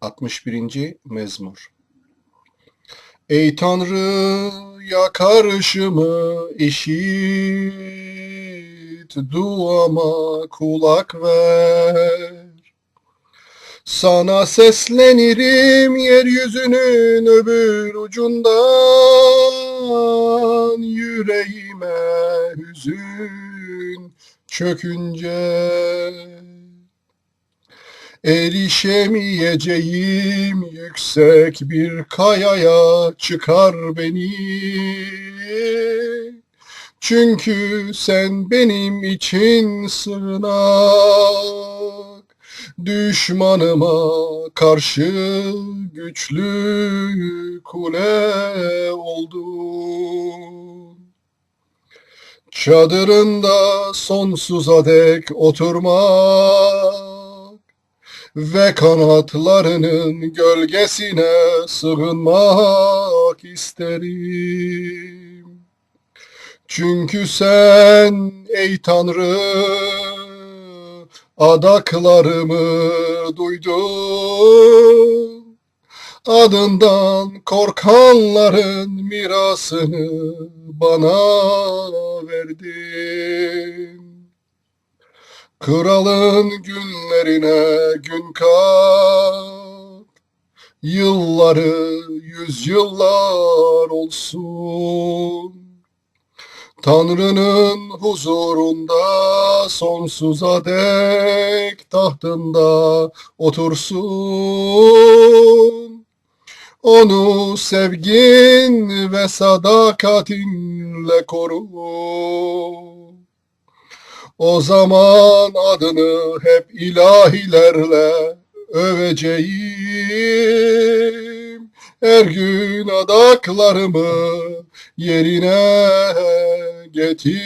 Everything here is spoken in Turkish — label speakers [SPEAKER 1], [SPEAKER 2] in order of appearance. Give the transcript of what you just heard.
[SPEAKER 1] 61. Mezmur Ey Tanrı yakarışımı işit, duama kulak ver. Sana seslenirim yeryüzünün öbür ucundan, yüreğime hüzün çökünce. Erişemeyeceğim yüksek bir kayaya çıkar beni. Çünkü sen benim için sığınak, düşmanıma karşı güçlü kule oldun. Çadırında sonsuza dek oturmak ve kanatlarının gölgesine sığınmak isterim. Çünkü sen ey Tanrı adaklarımı duydun. Adından korkanların mirasını bana verdin. Kralın günlerine gün kat, yılları yüzyıllar olsun. Tanrı'nın huzurunda sonsuza dek tahtında otursun. Onu sevgin ve sadakatinle koru. O zaman adını hep ilahilerle öveceğim. Her gün adaklarımı yerine getireceğim.